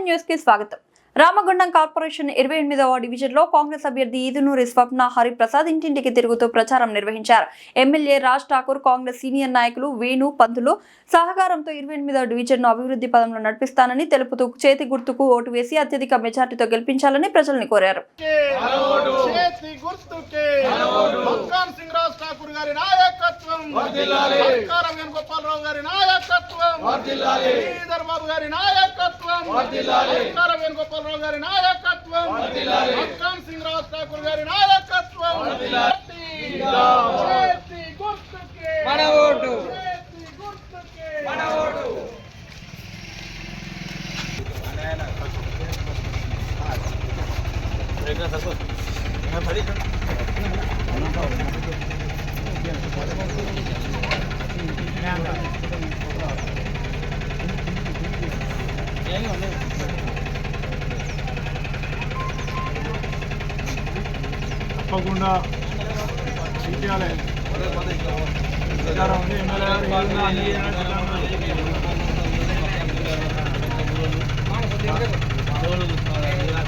Nine న్యూస్కి స్వాగతం. Ramagundam corporation ఇరవై ఎనిమిదవ డివిజన్లో కాంగ్రెస్ అభ్యర్థి ఈదునూరి స్వప్న హరిప్రసాద్ ఇంటింటికి తిరుగుతూ ప్రచారం నిర్వహించారు. ఎమ్మెల్యే రాజ్ ఠాకూర్ కాంగ్రెస్ సీనియర్ నాయకులు వేణు పంతులు సహకారంతో ఇరవై ఎనిమిదవ డివిజన్ను అభివృద్ధి పదంలో నడిపిస్తానని తెలుపుతూ చేతి గుర్తుకు ఓటు వేసి అత్యధిక మెజార్టీతో గెలిపించాలని ప్రజల్ని కోరారు. గారి నాయకత్వం. వేణుగోపాలరావు గారి నాయకత్వం. వేణుగోపాలరావు గారి నాయకత్వం. మక్కాన్ సింగ్ రాజ్ ఠాకూర్ గారి నాయకత్వం. మన ఓటు. మన ఓటు. తప్పకుండా చేయాలి అధికారం ఉంది, ఎమ్మెల్యే గారు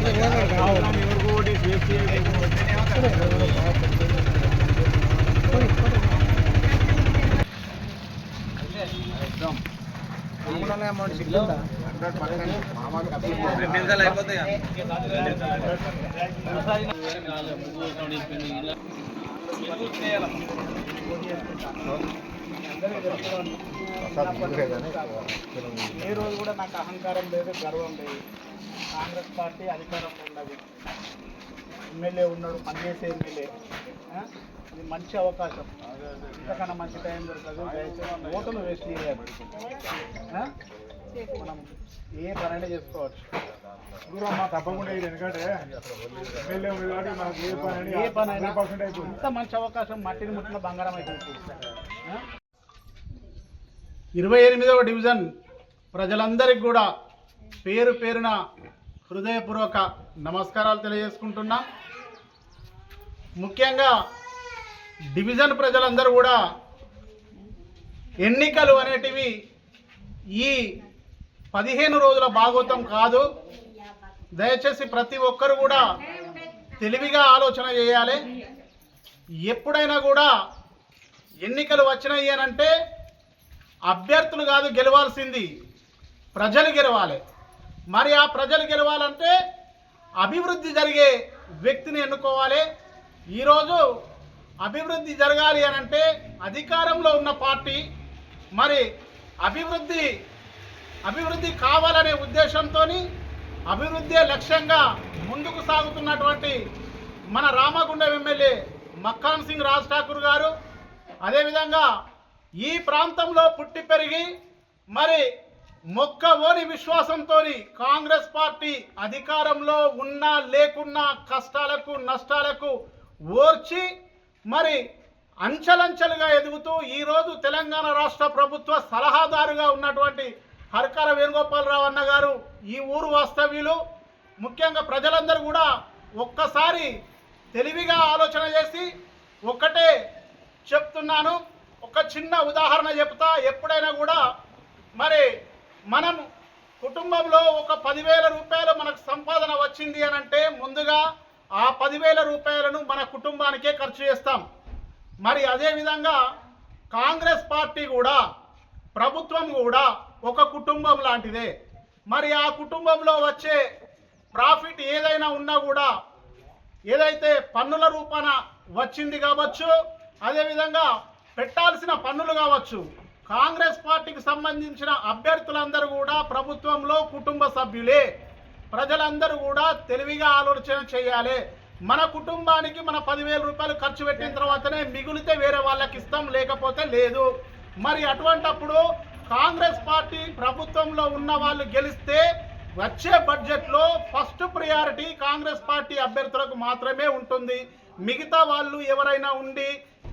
ఏదైనా అధికారం ఎవరికి ఓటు వేసి రెండు నిమిషాలు అయిపోతాయి ఏ రోజు కూడా నాకు అహంకారం లేదు గర్వం లేదు. కాంగ్రెస్ పార్టీ అధికారం ఉన్నది ఎమ్మెల్యే ఉన్నాడు పనిచేసే ఎమ్మెల్యే ఇది మంచి అవకాశం. ఇంతకన్నా మంచి టైం దొరకదు. దయచేసి వేస్ట్ చేయాలి మనం ఏ పనైనా చేసుకోవచ్చు. దూరమ్మా తప్పకుండా ఇది ఎందుకంటే ఎమ్మెల్యే ఉంది కాబట్టి మనకు ఏ పని ఏ పనైనా హండ్రెడ్ పర్సెంట్ ఇంత మంచి అవకాశం మట్టిని ముట్టిన బంగారం అయిపోతుంది ఇరవై ఎనిమిదవ డివిజన్ ప్రజలందరికీ కూడా పేరు పేరున హృదయపూర్వక నమస్కారాలు తెలియజేసుకుంటున్నా. ముఖ్యంగా డివిజన్ ప్రజలందరూ కూడా ఎన్నికలు అనేటివి ఈ పదిహేను రోజుల భాగవతం కాదు. దయచేసి ప్రతి ఒక్కరు కూడా తెలివిగా ఆలోచన చేయాలి. ఎప్పుడైనా కూడా ఎన్నికలు వచ్చినాయి అని అంటే అభ్యర్థులు కాదు గెలవాల్సింది ప్రజలు గెలవాలి. మరి ఆ ప్రజలు గెలవాలంటే అభివృద్ధి జరిగే వ్యక్తిని ఎన్నుకోవాలి. ఈరోజు అభివృద్ధి జరగాలి అని అంటే అధికారంలో ఉన్న పార్టీ. మరి అభివృద్ధి అభివృద్ధి కావాలనే ఉద్దేశంతో అభివృద్ధి లక్ష్యంగా ముందుకు సాగుతున్నటువంటి మన రామగుండం ఎమ్మెల్యే మక్కాన్ సింగ్ రాజ్ ఠాకూర్ గారు అదేవిధంగా ఈ ప్రాంతంలో పుట్టి పెరిగి మరి మొక్క ఓని విశ్వాసంతో కాంగ్రెస్ పార్టీ అధికారంలో ఉన్నా లేకున్నా కష్టాలకు నష్టాలకు ఓర్చి మరి అంచెలంచెలుగా ఎదుగుతూ ఈరోజు తెలంగాణ రాష్ట్ర ప్రభుత్వ సలహాదారుగా ఉన్నటువంటి హర్కర వేణుగోపాలరావు అన్న గారు ఈ ఊరు వాస్తవ్యులు. ముఖ్యంగా ప్రజలందరూ కూడా ఒక్కసారి తెలివిగా ఆలోచన చేసి ఒక్కటే చెప్తున్నాను. ఒక చిన్న ఉదాహరణ చెప్తా. ఎప్పుడైనా కూడా మరి మనం కుటుంబంలో ఒక పదివేల రూపాయలు మనకు సంపాదన వచ్చింది అని అంటే ముందుగా ఆ పదివేల రూపాయలను మన కుటుంబానికే ఖర్చు చేస్తాం. మరి అదేవిధంగా కాంగ్రెస్ పార్టీ కూడా ప్రభుత్వం కూడా ఒక కుటుంబం లాంటిదే. మరి ఆ కుటుంబంలో వచ్చే ప్రాఫిట్ ఏదైనా ఉన్నా కూడా ఏదైతే పన్నుల రూపాన వచ్చింది కావచ్చు అదేవిధంగా పెట్టాల్సిన పన్నులు కావచ్చు కాంగ్రెస్ పార్టీకి సంబంధించిన అభ్యర్థులందరూ కూడా ప్రభుత్వంలో కుటుంబ సభ్యులే. ప్రజలందరూ కూడా తెలివిగా ఆలోచన చేయాలి. మన కుటుంబానికి మన పదివేల రూపాయలు ఖర్చు పెట్టిన తర్వాతనే మిగిలితే వేరే వాళ్ళకి ఇస్తాం లేకపోతే లేదు. మరి అటువంటప్పుడు కాంగ్రెస్ పార్టీ ప్రభుత్వంలో ఉన్న వాళ్ళు గెలిస్తే వచ్చే బడ్జెట్లో ఫస్ట్ ప్రియారిటీ కాంగ్రెస్ పార్టీ అభ్యర్థులకు మాత్రమే ఉంటుంది. మిగతా వాళ్ళు ఎవరైనా ఉండి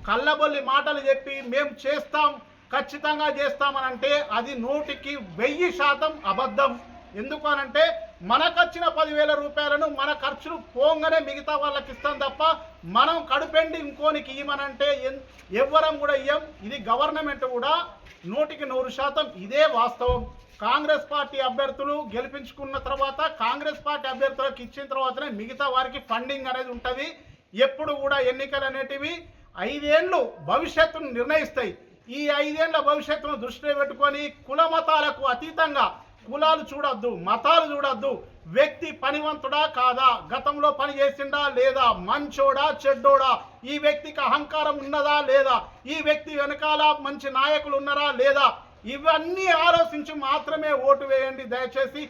కళ్ళబొల్లి మాటలు చెప్పి మేము చేస్తాం ఖచ్చితంగా చేస్తామనంటే అది నూటికి వెయ్యి శాతం అబద్ధం. ఎందుకు అనంటే మనకొచ్చిన పదివేల రూపాయలను మన ఖర్చులు పోంగానే మిగతా వాళ్ళకి ఇస్తాం తప్ప మనం కడుపెండి ఇంకోనికి ఇవ్వమనంటే ఎవ్వరం కూడా ఇయ్యం. ఇది గవర్నమెంట్ కూడా నూటికి నూరు శాతం ఇదే వాస్తవం. కాంగ్రెస్ పార్టీ అభ్యర్థులు గెలిపించుకున్న తర్వాత కాంగ్రెస్ పార్టీ అభ్యర్థులకు ఇచ్చిన తర్వాతనే మిగతా వారికి ఫండింగ్ అనేది ఉంటుంది. ఎప్పుడు కూడా ఎన్నికలు అనేటివి ఐదేళ్ళు భవిష్యత్తును నిర్ణయిస్తాయి. ఈ ఐదేళ్ళ భవిష్యత్తును దృష్టిలో పెట్టుకొని కుల మతాలకు అతీతంగా కులాలు చూడొద్దు మతాలు చూడొద్దు. వ్యక్తి పనివంతుడా కాదా? గతంలో పని చేసిండా లేదా? మంచోడా చెడ్డోడా? ఈ వ్యక్తికి అహంకారం ఉన్నదా లేదా? ఈ వ్యక్తి వెనకాల మంచి నాయకులు ఉన్నారా లేదా? ఇవన్నీ ఆలోచించి మాత్రమే ఓటు వేయండి. దయచేసి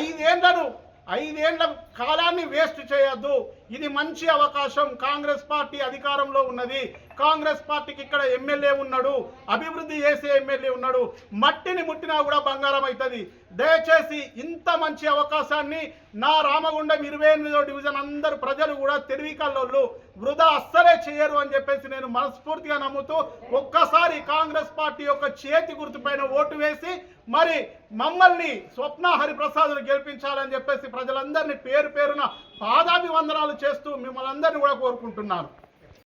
ఐదేళ్ళను ఐదేళ్ళ కాలాన్ని వేస్ట్ చేయొద్దు. ఇది మంచి అవకాశం. కాంగ్రెస్ పార్టీ అధికారంలో ఉన్నది. కాంగ్రెస్ పార్టీకి ఇక్కడ ఎమ్మెల్యే ఉన్నాడు. అభివృద్ధి చేసే ఎమ్మెల్యే ఉన్నాడు. మట్టిని ముట్టినా కూడా బంగారం అవుతుంది. దయచేసి ఇంత మంచి అవకాశాన్ని నా రామగుండం ఇరవై ఎనిమిదో డివిజన్ అందరు ప్రజలు కూడా తెలివికల్లోళ్ళు వృధా అస్సలే చేయరు అని చెప్పేసి నేను మనస్ఫూర్తిగా నమ్ముతూ ఒక్కసారి కాంగ్రెస్ పార్టీ యొక్క చేతి గుర్తుపైన ఓటు వేసి మరి మమ్మల్ని స్వప్న హరిప్రసాద్ను గెలిపించాలని చెప్పేసి ప్రజలందరినీ పేరు పేరున పాదాభివందనాలు చేస్తూ మిమ్మల్ని అందరినీ కూడా కోరుకుంటున్నాను.